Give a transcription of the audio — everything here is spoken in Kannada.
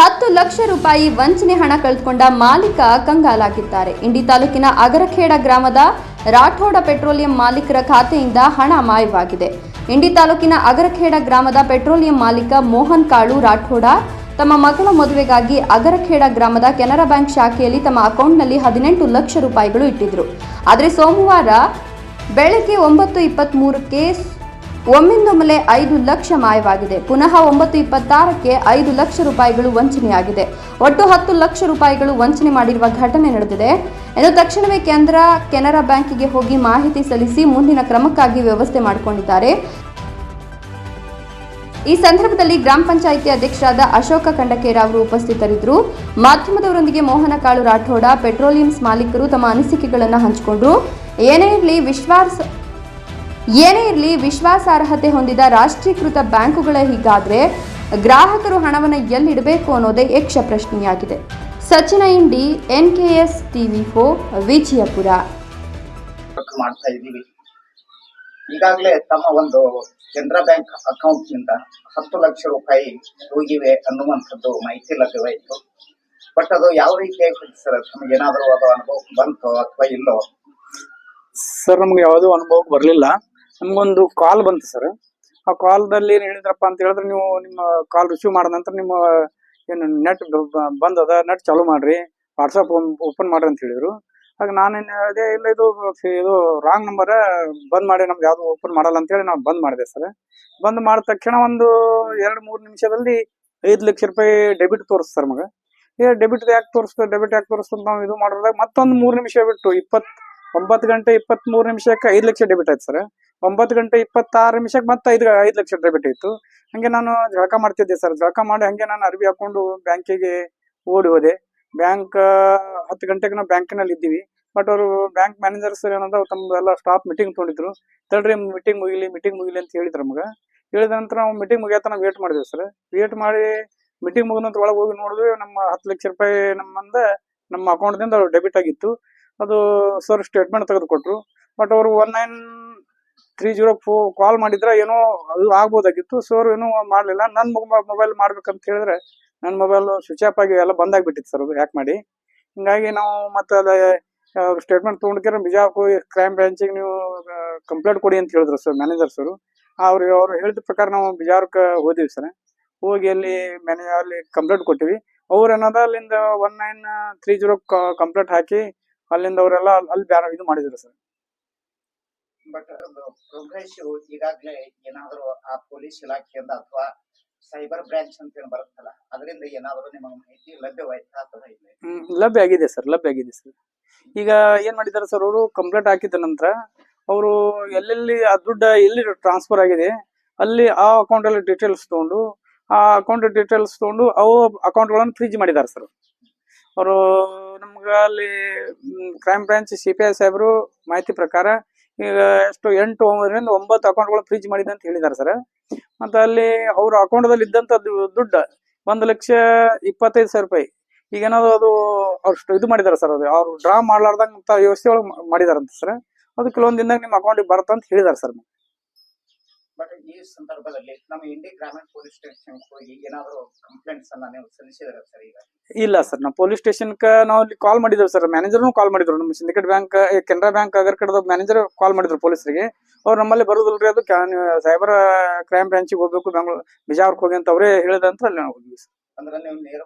ಹತ್ತು ಲಕ್ಷ ರೂಪಾಯಿ ವಂಚನೆ ಹಣ ಕಳೆದುಕೊಂಡ ಮಾಲೀಕ ಕಂಗಾಲಾಗಿದ್ದಾರೆ. ಇಂಡಿ ತಾಲೂಕಿನ ಅಗರಖೇಡ ಗ್ರಾಮದ ರಾಠೋಡ ಪೆಟ್ರೋಲಿಯಂ ಮಾಲೀಕರ ಖಾತೆಯಿಂದ ಹಣ ಮಾಯವಾಗಿದೆ. ಇಂಡಿ ತಾಲೂಕಿನ ಅಗರಖೇಡ ಗ್ರಾಮದ ಪೆಟ್ರೋಲಿಯಂ ಮಾಲೀಕ ಮೋಹನ್ ಕಾಳು ರಾಠೋಡ ತಮ್ಮ ಮಗಳ ಮದುವೆಗಾಗಿ ಅಗರಖೇಡ ಗ್ರಾಮದ ಕೆನರಾ ಬ್ಯಾಂಕ್ ಶಾಖೆಯಲ್ಲಿ ತಮ್ಮ ಅಕೌಂಟ್ನಲ್ಲಿ ಹದಿನೆಂಟು ಲಕ್ಷ ರೂಪಾಯಿಗಳು ಇಟ್ಟಿದ್ರು. ಆದರೆ ಸೋಮವಾರ ಬೆಳಗ್ಗೆ ಒಂಬತ್ತು ಇಪ್ಪತ್ತ್ಮೂರಕ್ಕೆ ಒಮ್ಮಿಂದೊಮ್ಮೆಲೆ ಐದು ಲಕ್ಷ ಮಾಯವಾಗಿದೆ. ಪುನಃ ಒಂಬತ್ತು ಇಪ್ಪತ್ತಾರಕ್ಕೆ ಐದು ಲಕ್ಷ ರೂಪಾಯಿಗಳು ವಂಚನೆಯಾಗಿದೆ. ಒಟ್ಟು ಹತ್ತು ಲಕ್ಷ ರೂಪಾಯಿಗಳು ವಂಚನೆ ಮಾಡಿರುವ ಘಟನೆ ನಡೆದಿದೆ. ಎಂದು ತಕ್ಷಣವೇ ಕೇಂದ್ರ, ಕೆನರಾ ಬ್ಯಾಂಕಿಗೆ ಹೋಗಿ ಮಾಹಿತಿ ಸಲ್ಲಿಸಿ ಮುಂದಿನ ಕ್ರಮಕ್ಕಾಗಿ ವ್ಯವಸ್ಥೆ ಮಾಡಿಕೊಂಡಿದ್ದಾರೆ. ಈ ಸಂದರ್ಭದಲ್ಲಿ ಗ್ರಾಮ ಪಂಚಾಯಿತಿ ಅಧ್ಯಕ್ಷರಾದ ಅಶೋಕ ಕಂಡಕೇರ ಅವರು ಉಪಸ್ಥಿತರಿದ್ದರು. ಮಾಧ್ಯಮದವರೊಂದಿಗೆ ಮೋಹನ ಕಾಳು ರಾಠೋಡ ಪೆಟ್ರೋಲಿಯಂಸ್ ಮಾಲೀಕರು ತಮ್ಮ ಅನಿಸಿಕೆಗಳನ್ನು ಹಂಚಿಕೊಂಡ್ರು. ಏನೇ ಇರಲಿ, ವಿಶ್ವಾಸ ಏನೇ ಇರಲಿ ವಿಶ್ವಾಸಾರ್ಹತೆ ಹೊಂದಿದ ರಾಷ್ಟ್ರೀಕೃತ ಬ್ಯಾಂಕುಗಳ ಹೀಗಾದರೆ ಗ್ರಾಹಕರು ಹಣವನ್ನು ಎಲ್ಲಿಡಬೇಕು ಅನ್ನೋದೇ ಯಕ್ಷ ಪ್ರಶ್ನೆಯಾಗಿದೆ. Sachin Indi N K S TV for Vijayapura. ಮಾಡ್ತಾ ಇದ್ದೀವಿ. ಈಗಾಗಲೇ ತಮ್ಮ ಒಂದು ಕೆನರಾ ಬ್ಯಾಂಕ್ ಅಕೌಂಟ್ನಿಂದ ಹತ್ತು ಲಕ್ಷ ರೂಪಾಯಿ ಹೋಗಿವೆ ಅನ್ನುವಂಥದ್ದು ಮಾಹಿತಿ ಲಭ್ಯವಾಯಿತು. ಬಟ್ ಅದು ಯಾವ ರೀತಿಯಾಗಿ ಸರ್? ನಮಗೆ ಏನಾದರೂ ಅದು ಅನುಭವ ಬಂತು ಅಥವಾ ಇಲ್ಲೋ? ಸರ್ ನಮ್ಗೆ ಯಾವುದೂ ಅನುಭವಕ್ಕೆ ಬರಲಿಲ್ಲ. ನಮಗೊಂದು ಕಾಲ್ ಬಂತು ಸರ್ ಆ ಕಾಲ್ದಲ್ಲಿ ಏನು ಹೇಳಿದ್ರಪ್ಪ ಅಂತ ಹೇಳಿದ್ರೆ ನೀವು ನಿಮ್ಮ ಕಾಲ್ ರಿಸೀವ್ ಮಾಡಿದ ನಂತರ ನಿಮ್ಮ, ಏನು ನೆಟ್ ಬಂದದ ನೆಟ್ ಚಾಲೂ ಮಾಡ್ರಿ ವಾಟ್ಸಪ್ ಓಪನ್ ಮಾಡ್ರಿ ಅಂತ ಹೇಳಿದ್ರು. ಆಗ ನಾನೇನು ಹೇಳಿದೆ ಇಲ್ಲ, ಇದು ಇದು ರಾಂಗ್ ನಂಬರ್ ಬಂದ್ ಮಾಡಿ ನಮ್ಗೆ ಯಾವುದು ಓಪನ್ ಮಾಡಲ್ಲ ಅಂತ ಹೇಳಿ ನಾವು ಬಂದ್ ಮಾಡಿದೆ ಸರ್ ಬಂದ್ ಮಾಡಿದ ತಕ್ಷಣ ಒಂದು ಎರಡು, ಮೂರು ನಿಮಿಷದಲ್ಲಿ ಐದು ಲಕ್ಷ ರೂಪಾಯಿ ಡೆಬಿಟ್ ತೋರಿಸ್ತು ಸರ್ ಮಗ ಏ ಡೆಬಿಟ್ ಯಾಕೆ ತೋರಿಸ್ತು ಡೆಬಿಟ್ ಯಾಕೆ ತೋರಿಸ್ತು ನಾವು ಇದು ಮಾಡಿದಾಗ ಮತ್ತೊಂದು ಮೂರು ನಿಮಿಷ ಬಿಟ್ಟು ಇಪ್ಪತ್ ಒಂಬತ್ತು ಗಂಟೆ ಇಪ್ಪತ್ತ್ ಮೂರು ನಿಮಿಷಕ್ಕೆ ಐದು ಲಕ್ಷ ಡೆಬಿಟ್ ಆಯ್ತು ಸರ್ ಒಂಬತ್ತು ಗಂಟೆ ಇಪ್ಪತ್ತಾರು ನಿಮಿಷಕ್ಕೆ ಮತ್ತೆ ಐದು ಐದು ಲಕ್ಷ ಡೆಬಿಟ್ ಇತ್ತು ಹಂಗೆ ನಾನು ಜಳಕ ಮಾಡ್ತಿದ್ದೆ ಸರ್. ಜಳಕ ಮಾಡಿ ಹಂಗೆ ನಾನು ಅರ್ಬಿ ಹಾಕೊಂಡು ಬ್ಯಾಂಕಿಗೆ ಓಡಿ ಹೋದೆ. ಬ್ಯಾಂಕ್ ಹತ್ತು ಗಂಟೆಗೆ ನಾವು ಬ್ಯಾಂಕಿನಲ್ಲಿ ಇದ್ದೀವಿ. ಬಟ್ ಅವರು ಬ್ಯಾಂಕ್ ಮ್ಯಾನೇಜರ್ಸ್ ಏನಂದ್ರೆ ತಮ್ಮದೆಲ್ಲ ಸ್ಟಾಫ್ ಮೀಟಿಂಗ್ ತೊಗೊಂಡಿದ್ರು. ತಡ್ರಿ ಮೀಟಿಂಗ್ ಮುಗಿಲಿ ಮೀಟಿಂಗ್ ಮುಗಿಲಿ ಅಂತ ಹೇಳಿದ್ರು ನಮ್ಗೆ. ಹೇಳಿದ ನಂತರ ನಾವು ಮೀಟಿಂಗ್ ಮುಗಿಯತನ ವೇಟ್ ಮಾಡಿದ್ವಿ ಸರ್ ವೇಟ್ ಮಾಡಿ ಮೀಟಿಂಗ್ ಮುಗಿದ ನಂತರ ಒಳಗೆ ಹೋಗಿ ನೋಡಿದ್ವಿ ನಮ್ಮ ಹತ್ತು ಲಕ್ಷ ರೂಪಾಯಿ ನಮ್ಮಂದ ನಮ್ಮ ಅಕೌಂಟ್ದಿಂದ ಡೆಬಿಟ್ ಆಗಿತ್ತು. ಅದು ಸರ್ ಸ್ಟೇಟ್ಮೆಂಟ್ ತೆಗೆದು ಕೊಟ್ರು ಬಟ್ ಅವರು ಒನ್ ನೈನ್ ತ್ರೀ ಜೀರೋ ಫೋ ಕಾಲ್ ಮಾಡಿದ್ರೆ ಏನೋ ಅದು ಆಗ್ಬೋದಾಗಿತ್ತು. ಸರ್ ಏನೋ ಮಾಡಲಿಲ್ಲ. ನನ್ನ ಮೊಬೈಲ್ ಮಾಡ್ಬೇಕಂತ ಹೇಳಿದ್ರೆ ನನ್ನ ಮೊಬೈಲ್ ಸ್ವಿಚ್ ಆಫ್ ಆಗಿ ಎಲ್ಲ ಬಂದಾಗ್ಬಿಟ್ಟಿತ್ತು ಸರ್ ಅದು ಹ್ಯಾಕ್ ಮಾಡಿ. ಹಿಂಗಾಗಿ ನಾವು ಮತ್ತೆ ಸ್ಟೇಟ್ಮೆಂಟ್ ತೊಗೊಂಡಿದ್ರೆ ಬಿಜಾಪುರ ಕ್ರೈಮ್ ಬ್ರಾಂಚಿಗೆ ನೀವು ಕಂಪ್ಲೇಂಟ್ ಕೊಡಿ ಅಂತ ಹೇಳಿದ್ರು ಸರ್ ಮ್ಯಾನೇಜರ್ ಸರ್ ಅವ್ರು ಅವ್ರು ಹೇಳಿದ ಪ್ರಕಾರ ನಾವು ಬಿಜಾರಕ್ಕೆ ಹೋದಿವಿ ಸರ್ ಹೋಗಿ ಅಲ್ಲಿ ಮ್ಯಾನೇಜರ್ ಅಲ್ಲಿ ಕಂಪ್ಲೇಂಟ್ ಕೊಟ್ಟಿವಿ. ಅವ್ರು ಏನದ, ಅಲ್ಲಿಂದ one nine three zero complaint ಹಾಕಿ ಅಲ್ಲಿಂದ ಅವರೆಲ್ಲ ಅಲ್ಲಿ ಬ್ಯಾರ ಇದು ಮಾಡಿದ್ರು ಸರ್ ಬಟ್ ಪ್ರೋಗ್ರೆಸ್ ಈಗಾಗಲೇ ಏನಾದರೂ ಆ ಪೊಲೀಸ್ ಇಲಾಖೆಯಿಂದ ಅಥವಾ ಸೈಬರ್ ಬ್ರಾಂಚ್ ಅಂತ ಏನು ಬರುತ್ತಲ್ಲ, ಅದರಿಂದ ಏನಾದರೂ ನಿಮಗೆ ಮಾಹಿತಿ ಲಭ್ಯವಾಯ್ತಾ ಅಥವಾ ಇಲ್ಲ? ಲಭ್ಯ ಆಗಿದೆ ಸರ್, ಲಭ್ಯ ಆಗಿದೆ ಸರ್. ಈಗ ಏನ್ ಮಾಡಿದಾರೆ ಸರ್ ಅವರು? ಕಂಪ್ಲೇಂಟ್ ಹಾಕಿದ ನಂತರ ಅವರು ಎಲ್ಲೆಲ್ಲಿ ಆ ದುಡ್ಡು ಎಲ್ಲಿ ಟ್ರಾನ್ಸ್ಫರ್ ಆಗಿದೆ, ಅಲ್ಲಿ ಆ ಅಕೌಂಟ್ ಅಲ್ಲಿ ಡೀಟೇಲ್ಸ್ ತಗೊಂಡು, ಆ ಅಕೌಂಟ್ ಡೀಟೇಲ್ಸ್ ತಗೊಂಡು ಅವು ಅಕೌಂಟ್ಗಳನ್ನು ಫ್ರೀಜ್ ಮಾಡಿದ್ದಾರೆ ಸರ್ ಅವರು. ನಮ್ಗೆ ಅಲ್ಲಿ crime branch C P I ಸಾಹೇಬರು ಮಾಹಿತಿ ಪ್ರಕಾರ ಈಗ ಎಷ್ಟು ಎಂಟು ಒಂಬತ್ತರಿಂದ ಒಂಬತ್ತು ಅಕೌಂಟ್ಗಳು ಫ್ರೀಜ್ ಮಾಡಿದೆ ಅಂತ ಹೇಳಿದ್ದಾರೆ ಸರ್. ಮತ್ತೆ ಅಲ್ಲಿ ಅವ್ರ ಅಕೌಂಟದಲ್ಲಿ ಇದ್ದಂತ ದುಡ್ಡು ಒಂದು ಲಕ್ಷ ಇಪ್ಪತ್ತೈದು ಸಾವಿರ ರೂಪಾಯಿ. ಈಗ ಏನಾದ್ರು ಅದು ಅಷ್ಟು ಇದು ಮಾಡಿದಾರೆ ಸರ್ ಅದು. ಅವ್ರು ಡ್ರಾ ಮಾಡ್ಲಾರ್ದಂಗ ಅಂತ ವ್ಯವಸ್ಥೆ ಒಳಗೆ ಮಾಡಿದಾರಂತ ಸರ್. ಅದು ಕೆಲವೊಂದು ದಿನದಾಗ ನಿಮ್ಮ ಅಕೌಂಟಿಗೆ ಬರುತ್ತೆ ಅಂತ ಹೇಳಿದಾರೆ ಸರ್. ಈ ಸಂದರ್ಭದಲ್ಲಿ ನಮ್ಮ ಇಂಡಿ ಗ್ರಾಮೀಣ ಪೊಲೀಸ್ ಸ್ಟೇಷನ್ ಹೋಗಿ ಏನಾದರೂ ಕಂಪ್ಲೇಂಟ್ಸ್ ಅನ್ನ ನೀವು ಸಲ್ಲಿಸಿದ್ರೆ ಸರ್ ಈಗ? ಇಲ್ಲ ಸರ್ ನಾವು ಪೊಲೀಸ್ ಸ್ಟೇಷನ್ಕ ನಾವು ಅಲ್ಲಿ ಕಾಲ್ ಮಾಡಿದ್ದೇವೆ ಸರ್. ಮ್ಯಾನೇಜರ್ನು ಕಾಲ್ ಮಾಡಿದ್ರು. ನಮ್ಮ ಸಿಂಡಿಕೇಟ್ ಬ್ಯಾಂಕ್ ಕೆನರಾ ಬ್ಯಾಂಕ್ ಅಗರ್ ಕಡೆದ ಮ್ಯಾನೇಜರ್ ಕಾಲ್ ಮಾಡಿದ್ರು ಪೊಲೀಸರಿಗೆ ಅವ್ರು ನಮ್ಮಲ್ಲಿ ಬರೋದಿಲ್ರಿ ಅದು ಸೈಬರ್ ಕ್ರೈಮ್ ಬ್ರಾಂಚಿಗೆ ಹೋಗ್ಬೇಕು ಬೆಂಗಳೂರು ಬಿಜಾಪುರಕ್ಕೆ ಹೋಗಿ ಅಂತ ಅವರೇ ಹೇಳಿದಂತ ಅಲ್ಲಿ ನಾವು ಹೋಗಿದ್ವಿ ಸರ್. ಅಂದ್ರೆ ನೀವು ನೇರ